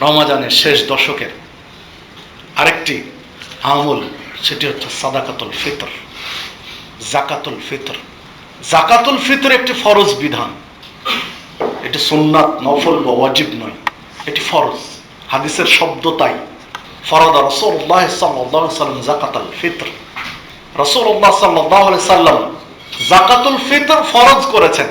রমাজানের শেষ দশকের আরেকটি আমল, সেটি হচ্ছে সাদাকাতুল ফিতর, জাকাতুল ফিতর। জাকাতুল ফিতর একটি ফরজ বিধান। এটি সুন্নাত, নফল বা ওয়াজিব নয়, এটি ফরজ। হাদিসের শব্দ তাই। ফরদা রসুল্লাহ সাল্লাহ সাল্লাম জাকাতুল ফিতর। রসুল্লাহ সাল্লাহ সাল্লাম জাকাতুল ফিতর ফরজ করেছেন।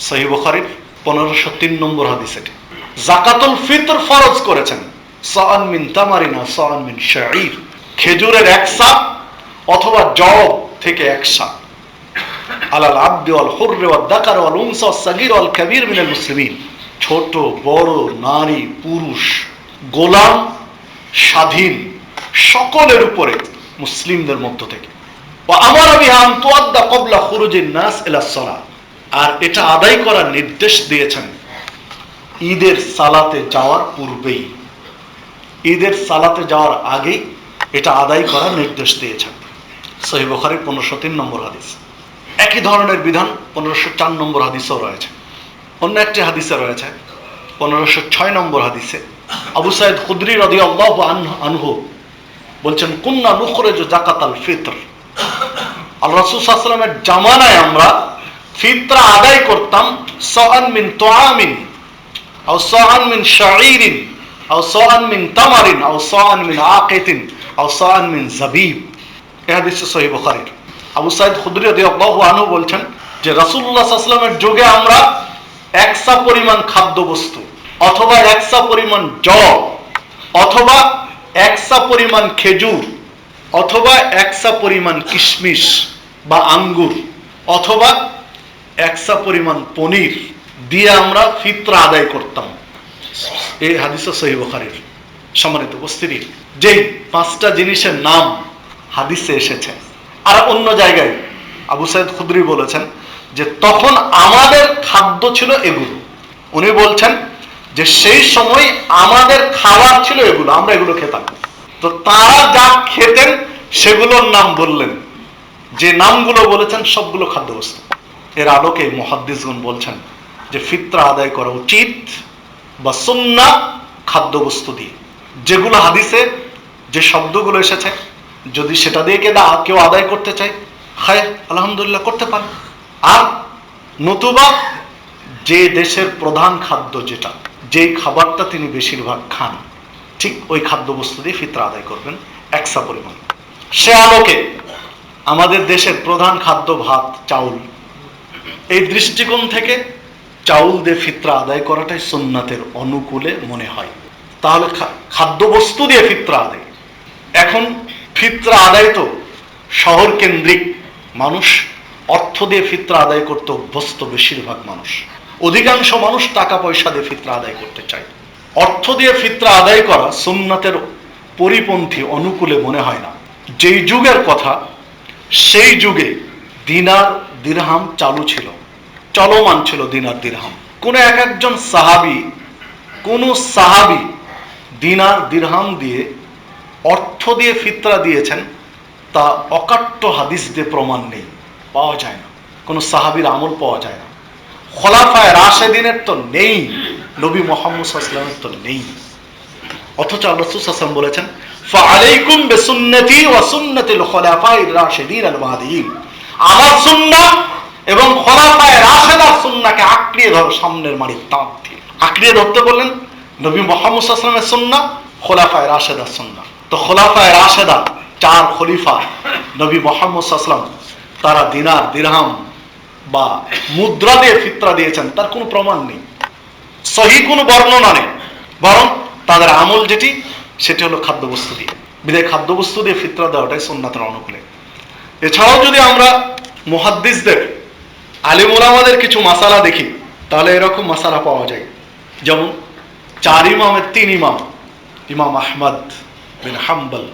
সহি বুখারির পনেরোশো তিন নম্বর হাদিস এটি। জাকাতুল ফিতর ফরজ করেছেন। সান মিন তামারিনা সান মিন শাঈর। খেজুরের এক সাপ অথবা জব থেকে এক সাপ। আলাল আব্দি ওয়াল হুররে ওয়াল দাকার উনসা ওয়াল সাগীর ওয়াল কাবীর মিনাল মুসলিমিন। ছোট, বড়, নারী, পুরুষ, গোলাম, স্বাধীন, সকলের উপরে মুসলিমদের মধ্য থেকে। আমার আমি আম তোয়াদ্দা কবলা খুরুজিন নাস ইলা সলা আর এটা আদায় করার নির্দেশ দিয়েছেন ঈদের সালাতে যাওয়ার পূর্বেই। ঈদের সালাতে যাওয়ার আগেই এটা আদায় করার নির্দেশ দিয়েছেন। সহি বখারির পনেরোশো তিন নম্বর হাদিস। একই ধরনের বিধান পনেরোশো চার নম্বর হাদিসেও রয়েছে। অন্য একটি হাদিসে রয়েছে, পনেরোশো ছয় নম্বর হাদিসে। আবু সাইদ খুদ্রি রদি আল্লাহ আনহু বলছেন, কুন্না নুখরেজ জাকাত আল ফিতর। আল্লাহ রাসূলের জামানায় আমরা ফিতরা আদায় করতাম সাআন মিন তুআমিন আও সাআন মিন শাঈরিন আও সাআন মিন তামারিন আও সাআন মিন আকিতিন আও সাআন মিন জাবিব এই হাদিস সহিহ বুখারীর আবু সাইদ খুদরি রাদিয়াল্লাহু আনহু বলছেন যে রাসূলুল্লাহ সাল্লাল্লাহু যুগে আমরা একসা পরিমাণ খাদ্যবস্তু অথবা একসা পরিমাণ জব অথবা একসা পরিমাণ খেজুর অথবা একসা পরিমাণ কিশমিশ বা আঙ্গুর অথবা একসা পরিমাণ পনির দিয়ে আমরা ফিতরা আদায় করতাম। এই হাদিস সহি বখারির সম্মানিত উপস্থিতি। পাঁচটা জিনিসের নাম হাদিসে এসেছে। আর অন্য জায়গায় আবু সাইদ খুদরি বলেছেন যে তখন আমাদের খাদ্য ছিল এগুলো। উনি বলছেন যে সেই সময় আমাদের খাবার ছিল এগুলো, আমরা এগুলো খেতাম। তো তারা যা খেতেন সেগুলোর নাম বললেন। যে নামগুলো বলেছেন সবগুলো খাদ্যবস্তু। এর আলোকে মহাদ্দিসগুন বলছেন যে ফিতরা আদায় করা উচিত বা সুন্না খাদ্যবস্তু দিয়ে। যেগুলো হাদিসে যে শব্দগুলো এসেছে, যদি সেটা দিয়ে কেউ আদায় করতে চায় খায় আলহামদুলিল্লাহ করতে পারে। আর নতুবা যে দেশের প্রধান খাদ্য যেটা, যেই খাবারটা তিনি বেশিরভাগ খান, ঠিক ওই খাদ্যবস্তু দিয়ে ফিতরা আদায় করবেন একসা পরিমাণ। সে আলোকে আমাদের দেশের প্রধান খাদ্য ভাত, চাউল, এই দৃষ্টিকোণ থেকে চাউল দিয়ে ফিতরা আদায় করাটাই সোননাথের অনুকূলে মনে হয়। তাহলে খাদ্যবস্তু দিয়ে ফিতরা আদায়। এখন ফিতরা আদায় তো শহর কেন্দ্রিক মানুষ, অর্থ দিয়ে ফিতরা আদায় করতে অভ্যস্ত বেশিরভাগ মানুষ। অধিকাংশ মানুষ টাকা পয়সা দিয়ে ফিতরা আদায় করতে চায়। অর্থ দিয়ে ফিতরা আদায় করা সোমনাথের পরিপন্থী অনুকূলে মনে হয় না। যেই যুগের কথা, সেই যুগে দিনার দিরহাম চালু ছিল। চলমান ছিল দিনার দিরহাম। কোন এক একজন সাহাবি, কোন সাহাবি দিনার দিরহাম দিয়ে অর্থ দিয়ে ফিতরা দিয়েছেন, তা অকাট্য হাদিস দিয়ে প্রমাণ নেই, পাওয়া যায় না। কোনো সাহাবির আমল পাওয়া যায় না। খোলাফায় রাশেদিনের তো নেই, নবী মোহাম্মদ সাল্লামের তো নেই। অথচ আল্লাহ সুসাম বলেছেন ফালাইকুম বিসুন্নতি ওয়া সুন্নাতিল রাশিদিন আল মাহদিয়িন আমার সুন্নাহ এবং খোলাফায়ে রাশেদার সুন্নাহকে আঁকড়িয়ে ধরো সামনের মারি তাঁত দিয়ে। আঁকড়িয়ে ধরতে বললেন, নবী মোহাম্মদ সাল্লামের সুন্নাহ, খোলাফায়ে রাশেদার সুন্নাহ। তো খোলাফায়ে রাশেদা, চার খলিফা, নবী মোহাম্মদ আসলাম তারা দিনার দিরহাম বা মুদ্রা দিয়ে ফিতরা দিয়েছেন, তার কোনো প্রমাণ নেই। সহি কোনো বর্ণনা নেই। বরং তাদের আমল যেটি, সেটি হলো খাদ্যবস্তু দিয়ে। বিদায় খাদ্যবস্তু দিয়ে ফিতরা দেওয়াটাই সোননাথের অনুকূলে। এছাড়াও যদি আমরা মুহাদ্দিসদের আলিমুলামাদের কিছু মাসালা দেখি, তাহলে এরকম মাসালা পাওয়া যায়। যেমন, চার ইমামের তিন ইমাম ইমাম আহমদ বিন হাম্বল,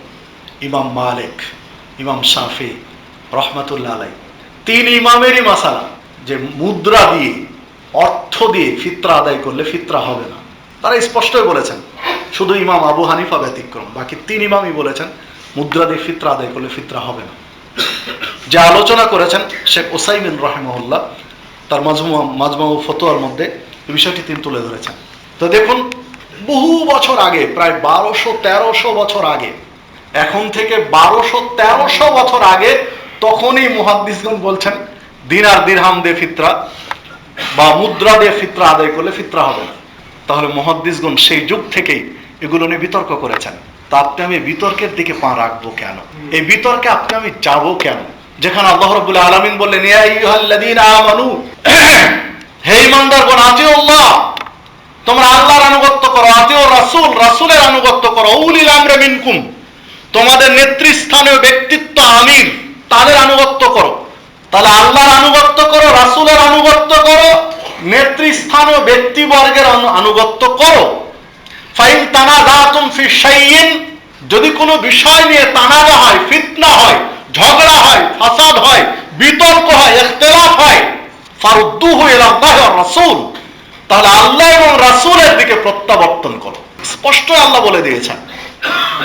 ইমাম মালিক, ইমাম শাফি, রহমতুল্লাহ আলাই তিন ইমামেরই মাসালা, যে মুদ্রা দিয়ে, অর্থ দিয়ে ফিতরা আদায় করলে ফিতরা হবে না। তারা স্পষ্টই বলেছেন, শুধু ইমাম আবু হানিফা ব্যতিক্রম, বাকি তিন ইমামই বলেছেন, মুদ্রা দিয়ে ফিতরা আদায় করলে ফিতরা হবে না। যে আলোচনা করেছেন শেখ ওসাইমিন রহেমহল্লা তার মাজমা মাজমা ফতোয়ার মধ্যে বিষয়টি তিনি তুলে ধরেছেন। তো দেখুন, বহু বছর আগে, প্রায় বারোশো তেরোশো বছর আগে, এখন থেকে বারোশো তেরোশো বছর আগে তখনই মুহাদ্দিসগণ বলছেন দিনার দিরহাম দে ফিতরা বা মুদ্রা দিয়ে ফিতরা আদায় করলে ফিতরা হবে না। তাহলে মহাদ্দিসগণ সেই যুগ থেকেই এগুলো নিয়ে বিতর্ক করেছেন। তা আপনি আমি বিতর্কের দিকে পা রাখব কেন? এই বিতর্কে আপনি আমি যাব কেন? যেখানে আল্লাহ রবুল আলমিন বললেন, "ইয়া আইয়ুহাল্লাযীনা আমানু, হে ইমানদারগণ আতিউল্লাহ, তোমরা আল্লাহর আনুগত্য করো আতিউ রাসূল, রাসূলের আনুগত্য করো, উলিল আমরে মিনকুম, তোমাদের নেতৃস্থানীয় ব্যক্তিত্ব আমির, তাদের আনুগত্য করো। তাহলে আল্লাহর আনুগত্য করো, রাসূলের আনুগত্য করো, নেতৃস্থানীয় ব্যক্তিবর্গের আনুগত্য করো। ফাইন তানাজাতুম ফি শাইইন, যদি কোনো বিষয় নিয়ে তানাজা হয়, ফিতনা হয় ঝগড়া হয়, ফাসাদ হয়, বিতর্ক হয়, ইখতিলাফ হয়। ইলা আল্লাহ ওয়া রাসূল। তাহলে আল্লাহ এবং রাসূলের দিকে প্রত্যাবর্তন করো। স্পষ্ট আল্লাহ বলে দিয়েছেন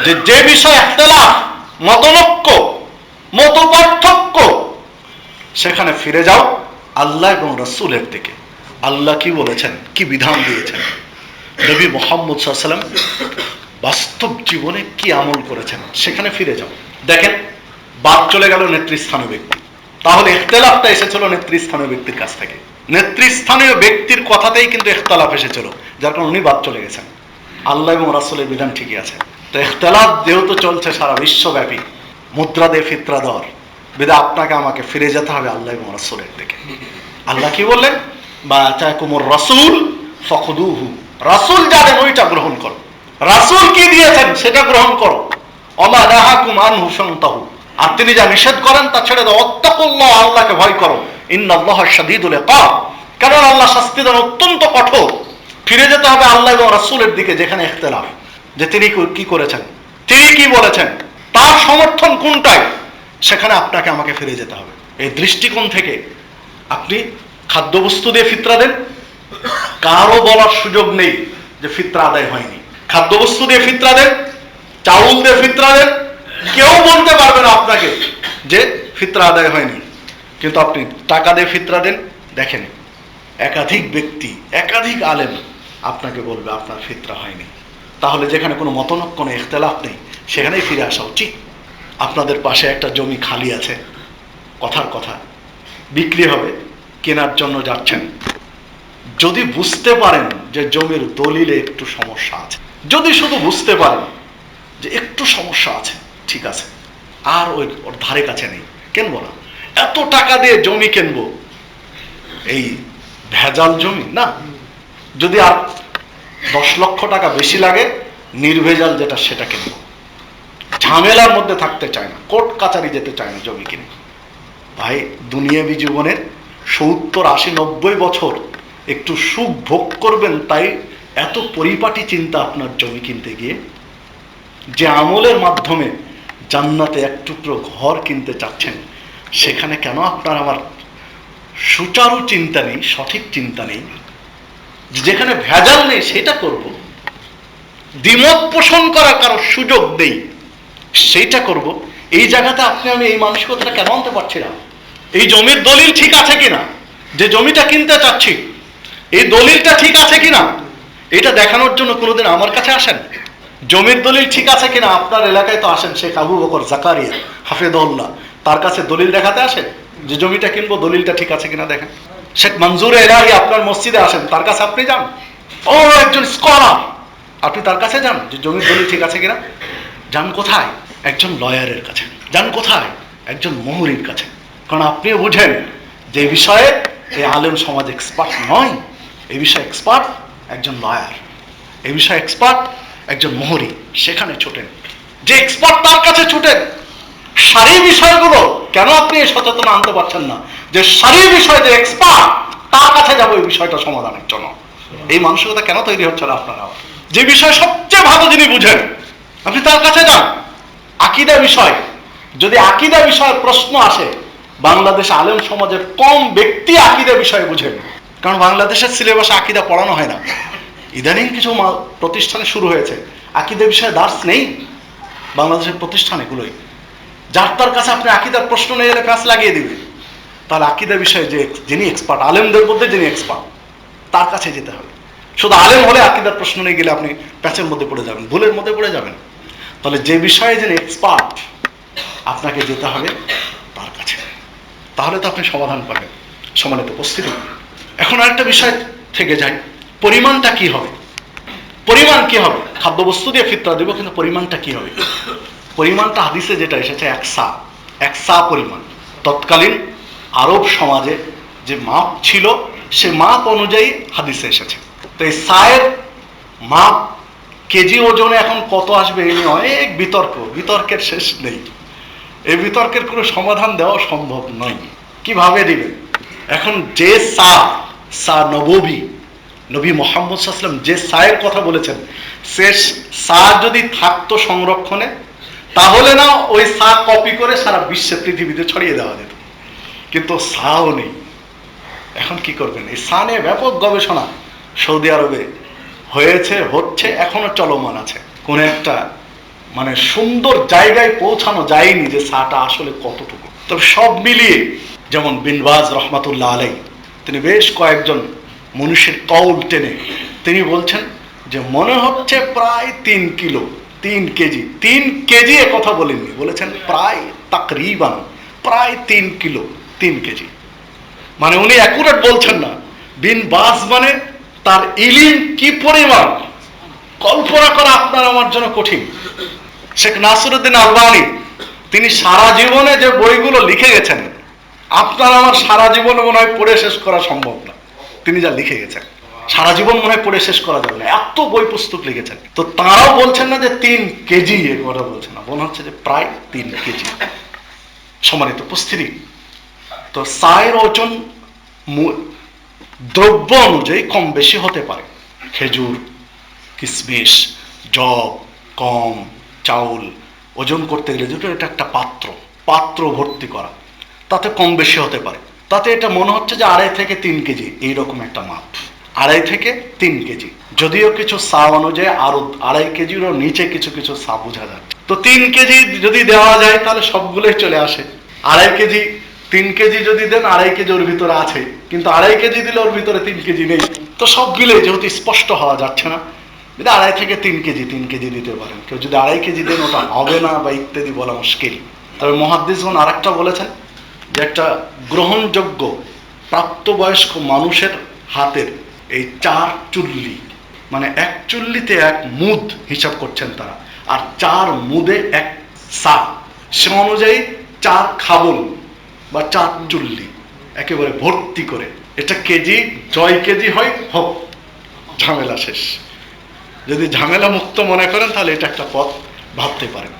যে যে বিষয় ইখতিলাফ, মতনৈক্য, মতপার্থক্য, সেখানে ফিরে যাও আল্লাহ এবং রাসূলের দিকে। আল্লাহ কি বলেছেন? কি বিধান দিয়েছেন? নবী মোহাম্মদ সাল্লাম বাস্তব জীবনে কি আমল করেছেন? সেখানে ফিরে যাও। দেখেন বাদ চলে গেল নেতৃস্থানীয় ব্যক্তি। তাহলে ইখতলাফটা এসেছিল নেতৃস্থানীয় ব্যক্তির কাছ থেকে। নেতৃস্থানীয় ব্যক্তির কথাতেই কিন্তু ইখতলাফ এসেছিল, যার কারণে উনি বাদ চলে গেছেন। আল্লাহ এবং রাসূলের বিধান ঠিকই আছে। তো ইখতলাফ যেহেতু চলছে সারা বিশ্বব্যাপী, মুদ্রা দে, ফিতরা দর, বেদা আপনাকে আমাকে ফিরে যেতে হবে আল্লাহ এবং রাসূলের দিকে। আল্লাহ কি বললেন? বা চায় কুমর রাসূল ফখদুহু। রাসূল দেন ওইটা গ্রহণ করো। রাসূল কি দিয়েছেন সেটা গ্রহণ করো। অমা নাহাকুম আনহু ফান্তাহু আর তিনি যা নিষেধ করেন তা ছেড়ে দাও। অত্তাকুল্লাহ আল্লাহকে ভয় করো। ইন্নাল্লাহ শাদীদুল ইকাব। কারণ আল্লাহ শাস্তি দেন অত্যন্ত কঠোর। ফিরে যেতে হবে আল্লাহ এবং রাসূলের দিকে, যেখানে ইখতিলাফ। যে তিনি কি করেছেন? তিনি কি বলেছেন? তার সমর্থন কোনটাই সেখানে আপনাকে আমাকে ফিরে যেতে হবে। এই দৃষ্টিকোণ থেকে আপনি খাদ্যবস্তু দিয়ে ফিতরা দেন। কারও বলার সুযোগ নেই যে ফিতরা আদায় হয়নি। খাদ্যবস্তু দিয়ে ফিতরা দেন, চাউল দিয়ে ফিতরা দেন কেউ বলতে পারবে না আপনাকে যে ফিতরা আদায় হয়নি। কিন্তু আপনি টাকা দিয়ে ফিতরা দেন, দেখেন, একাধিক ব্যক্তি, একাধিক আলেম আপনাকে বলবে আপনার ফিতরা হয়নি। তাহলে যেখানে কোনো মতনক কোনো ইখতলাফ নেই, সেখানেই ফিরে আসা উচিত। আপনাদের পাশে একটা জমি খালি আছে, কথার কথা, বিক্রি হবে, কেনার জন্য যাচ্ছেন। যদি বুঝতে পারেন যে জমির দলিলে একটু সমস্যা আছে, যদি শুধু বুঝতে পারেন যে একটু সমস্যা আছে ঠিক আছে। আর ওই ওর ধারে কাছে নেই। কেনবো না? এত টাকা দিয়ে জমি কিনবো? এই ভেজাল জমি, না? যদি আর দশ লক্ষ টাকা বেশি লাগে, নির্ভেজাল যেটা সেটা কিনবো। ঝামেলার মধ্যে থাকতে চায় না। কোর্ট কাচারি যেতে চায় না জমি কিনে। ভাই, দুনিয়াবি জীবনের সত্তর আশি নব্বই বছর একটু সুখ ভোগ করবেন, তাই এত পরিপাটি চিন্তা আপনার জমি কিনতে গিয়ে, যে আমলের মাধ্যমে জান্নাতে এক টুকরো ঘর কিনতে চাচ্ছেন, সেখানে কেন আপনার আমার সুচারু চিন্তা নেই, সঠিক চিন্তা নেই? যেখানে ভেজাল নেই, সেটা করব। দ্বিমত পোষণ করার কারও সুযোগ নেই, সেইটা করব। এই জায়গাতে আপনি, আমি এই মানসিকতাটা কেন আনতে পারছি না? এই জমির দলিল ঠিক আছে কিনা? যে জমিটা কিনতে চাচ্ছি, এই দলিলটা ঠিক আছে কিনা? এটা দেখানোর জন্য কোনোদিন আমার কাছে আসেন? জমির দলিল ঠিক আছে কিনা? আপনার এলাকায় তো আসেন শেখ আবু বকর জাকারিয়া হাফেদুল্লাহ তার কাছে দলিল দেখাতে আসেন? যে জমিটা কিনবো, দলিলটা ঠিক আছে কিনা দেখেন। শেখ মঞ্জুর এলাহি আপনার মসজিদে আসেন, তার কাছে আপনি যান। ও একজন স্কলার আপনি তার কাছে যান, যে জমির দলিল ঠিক আছে কিনা? যান কোথায়? একজন লয়ারের কাছে। যান কোথায়? একজন মোহরির কাছে। কারণ আপনিও বুঝেন, যে বিষয়ে এই আলেম সমাজ এক্সপার্ট নয়। এই বিষয়ে এক্সপার্ট একজন লয়ার এই বিষয়ে এক্সপার্ট একজন মোহরি, সেখানে ছোটেন। যে এক্সপার্ট তার কাছে ছুটেন। সারি বিষয়গুলো কেন আপনি এই সচেতন আনতে পারছেন না? যে সারি বিষয় যে এক্সপার্ট তার কাছে যাব এই বিষয়টা সমাধানের জন্য। এই মানসিকতা কেন তৈরি হচ্ছে না আপনারা যে বিষয় সবচেয়ে ভালো যিনি বুঝেন, আপনি তার কাছে যান। আকিদা বিষয়, যদি আকিদা বিষয়ের প্রশ্ন আসে, বাংলাদেশ আলেম সমাজের কম ব্যক্তি আকিদা বিষয়ে বুঝেন। কারণ বাংলাদেশের সিলেবাসে আকিদা পড়ানো হয় না। ইদানিং কিছু প্রতিষ্ঠানে শুরু হয়েছে। আকিদা বিষয়ে দার্স নেই বাংলাদেশের প্রতিষ্ঠান এগুলোই। যার তার কাছে আপনি আকিদার প্রশ্ন নিয়ে এলে কাজ লাগিয়ে দিবে। তাহলে আকিদা বিষয়ে যে যিনি এক্সপার্ট আলেমদের মধ্যে যিনি এক্সপার্ট তার কাছে যেতে হবে। শুধু আলেম হলে আকিদার প্রশ্ন নিয়ে গেলে আপনি প্যাচের মধ্যে পড়ে যাবেন, ভুলের মধ্যে পড়ে যাবেন। তাহলে যে বিষয়ে যিনি এক্সপার্ট আপনাকে যেতে হবে তার কাছে। তাহলে তো আপনি সমাধান পাবেন সমানিত উপস্থিতি। এখন আরেকটা বিষয় থেকে যাই। পরিমাণটা কি হবে? পরিমাণ কি হবে? খাদ্যবস্তু দিয়ে ফিতরা দিব, কিন্তু পরিমাণটা কি হবে? পরিমাণটা হাদিসে যেটা এসেছে, এক সা এক সা পরিমাণ। তৎকালীন আরব সমাজে যে মাপ ছিল, সে মাপ অনুযায়ী হাদিসে এসেছে। তো এই সায়ের মাপ কেজি ওজনে এখন কত আসবে এই নিয়ে অনেক বিতর্ক। বিতর্কের শেষ নেই। এই বিতর্কের কোনো সমাধান দেওয়া সম্ভব নয়। কীভাবে দিবেন? এখন যে সা সা নবী নবী মোহাম্মদ সাল্লাম যে সায়ের কথা বলেছেন সে সা যদি থাকতো সংরক্ষণে, তাহলে না ওই সা কপি করে সারা বিশ্বে, পৃথিবীতে ছড়িয়ে দেওয়া যেত। কিন্তু সাও নেই। এখন কি করবেন? এই সা নিয়ে ব্যাপক গবেষণা সৌদি আরবে হয়েছে, হচ্ছে, এখনও চলমান আছে। কোন একটা মানে সুন্দর জায়গায় পৌঁছানো যায়নি যে সাটা আসলে কতটুকু। তবে সব মিলিয়ে, যেমন বিনবাজ রহমাতুল্লাহ আলাই তিনি বেশ কয়েকজন মনুষ্যের কৌল টেনে। তিনি বলছেন যে, মনে হচ্ছে প্রায় তিন কিলো, তিন কেজি তিন কেজি কথা বলেননি। বলেছেন প্রায় তাকরিবান, প্রায় তিন কিলো, তিন কেজি। মানে উনি অ্যাকুরেট বলছেন না। বিন বাস মানে তার ইলিম কি পরিমাণ? কল্পনা করা আপনার আমার জন্য কঠিন। শেখ নাসরুদ্দিন আলবানি, তিনি সারা জীবনে যে বইগুলো লিখে গেছেন, আপনার আমার সারা জীবন মনে হয় পড়ে শেষ করা সম্ভব না। তিনি যা লিখে গেছেন, সারা জীবন মনে পড়ে শেষ করা যাবে না, এত বই পুস্তক লিখেছেন। তো তারাও বলছেন না যে তিন কেজি, এ কথা বলছেন না, মনে হচ্ছে যে প্রায় তিন কেজি। সমানিত উপস্থিতি, তো সায়ের ওজন দ্রব্য অনুযায়ী কম বেশি হতে পারে। খেজুর কিশমিশ জব কম, চাউল, ওজন করতে গেলে যেটা এটা একটা পাত্র পাত্র ভর্তি করা, তাতে কম বেশি হতে পারে। তাতে এটা মনে হচ্ছে যে আড়াই থেকে তিন কেজি, এইরকম একটা মাপ। আড়াই থেকে তিন কেজি। যদিও কিছু সা অনুযায়ী আরও আড়াই কেজিরও নিচে কিছু কিছু সা বোঝা যাচ্ছে। তো তিন কেজি যদি দেওয়া যায়, তাহলে সবগুলোই চলে আসে। আড়াই কেজি, তিন কেজি যদি দেন, আড়াই কেজি ওর ভিতরে আছে। কিন্তু আড়াই কেজি দিলে ওর ভিতরে তিন কেজি নেই। তো সব মিলে যেহেতু স্পষ্ট হওয়া যাচ্ছে না, যদি আড়াই থেকে তিন কেজি তিন কেজি দিতে পারেন। কেউ যদি আড়াই কেজি দেন, ওটা হবে না বা ইত্যাদি বলা মুশকিল। তবে মহাদ্দিসগণ আর একটা বলেছেন যে একটা গ্রহণযোগ্য প্রাপ্তবয়স্ক মানুষের হাতের এই চার চুল্লি মানে এক চুল্লিতে এক মুদ হিসাব করছেন তারা, আর চার মুদে এক সা। সে অনুযায়ী চার খাবল বা চার চুল্লি একেবারে ভর্তি করে। এটা কেজি, জয় কেজি হয়, হোক, ঝামেলা শেষ। যদি ঝামেলা মুক্ত মনে করেন তাহলে এটা একটা পথ ভাবতে পারেন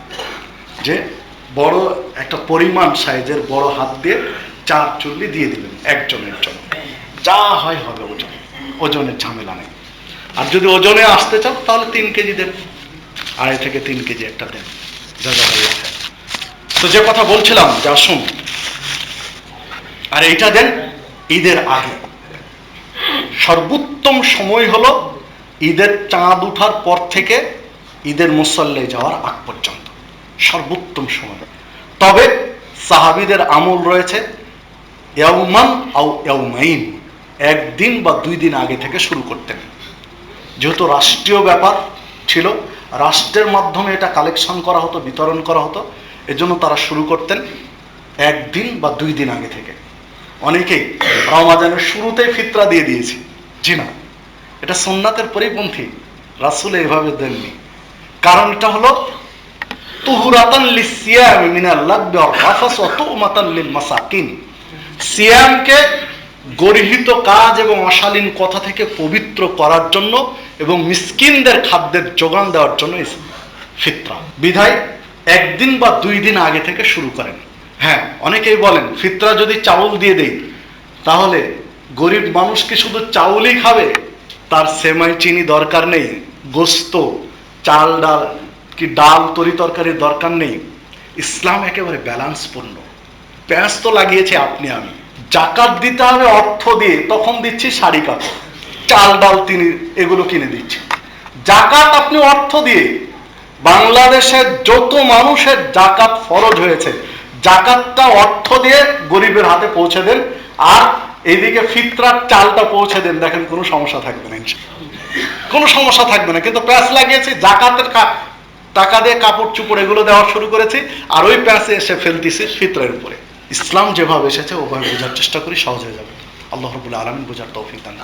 যে বড় একটা পরিমাণ সাইজের বড় হাত দিয়ে চার চুল্লি দিয়ে দিবেন একজনের জন্য। যা হয় হবে ওজন ওজনের ঝামেলা নেই। আর যদি ওজনে আসতে চান তাহলে তিন কেজি দেন। আড়াই থেকে তিন কেজি একটা দেন। তো যে কথা বলছিলাম, যে আসুন। আর এইটা দেন ঈদের আগে। সর্বোত্তম সময় হলো ঈদের চাঁদ উঠার পর থেকে ঈদের মুসল্লে যাওয়ার আগ পর্যন্ত। সর্বোত্তম সময়। তবে সাহাবিদের আমল রয়েছে ইয়াউমান আও ইয়াউমাইন, একদিন বা দুই দিন আগে থেকে শুরু করতেন যেহেতু রাষ্ট্রীয় ব্যাপার ছিল, রাষ্ট্রের মাধ্যমে এটা কালেকশন করা হতো, বিতরণ করা হতো, এজন্য তারা শুরু করতেন একদিন বা দুই দিন আগে থেকে। অনেকেই রমাজানের শুরুতেই ফিতরা দিয়ে দিয়েছে, জি না, এটা সোননাথের পরিপন্থী, রাসুল এভাবে দেননি। কারণ এটা হলো তুহুরাতান লিসিয়াম মিনাল লাগবি ওয়ার রাফাস ওয়া তুমাতান লিল মাসাকিন। সিয়ামকে গর্হিত কাজ এবং অশালীন কথা থেকে পবিত্র করার জন্য এবং মিসকিনদের খাদ্যের যোগান দেওয়ার জন্য ফিতরা। বিধায় একদিন বা দুই দিন আগে থেকে শুরু করেন। হ্যাঁ অনেকেই বলেন, ফিতরা যদি চাউল দিয়ে দেই, তাহলে গরিব মানুষ কি শুধু চাউলই খাবে? তার সেমাই, চিনি দরকার নেই। গোস্ত, চাল, ডাল কি ডাল তরি তরকারির দরকার নেই? ইসলাম একেবারে ব্যালান্সপূর্ণ। পেঁয়াজ তো লাগিয়েছে আপনি আমি। জাকাত দিতে হবে, অর্থ দিয়ে, তখন দিচ্ছি শাড়ি কাপড়। চাল ডাল তিনি এগুলো কিনে দিচ্ছি। জাকাত আপনি অর্থ দিয়ে, বাংলাদেশের যত মানুষের জাকাত ফরজ হয়েছে, জাকাতটা অর্থ দিয়ে গরিবের হাতে পৌঁছে দেন, আর এইদিকে ফিতরার চালটা পৌঁছে দেন, দেখেন কোনো সমস্যা থাকবে না কোনো সমস্যা থাকবে না, কিন্তু প্যাঁচ লাগিয়েছি, জাকাতের টাকা দিয়ে কাপড় চুপড় এগুলো দেওয়া শুরু করেছি, আর ওই প্যাঁচে এসে ফেলতেছি ফিতরের উপরে ইসলাম যেভাবে এসেছে, ওভাবে বোঝার চেষ্টা করি, সহজ হয়ে যাবে আল্লাহ রবুল্লা আলমিন বোঝার তৌফিক দান।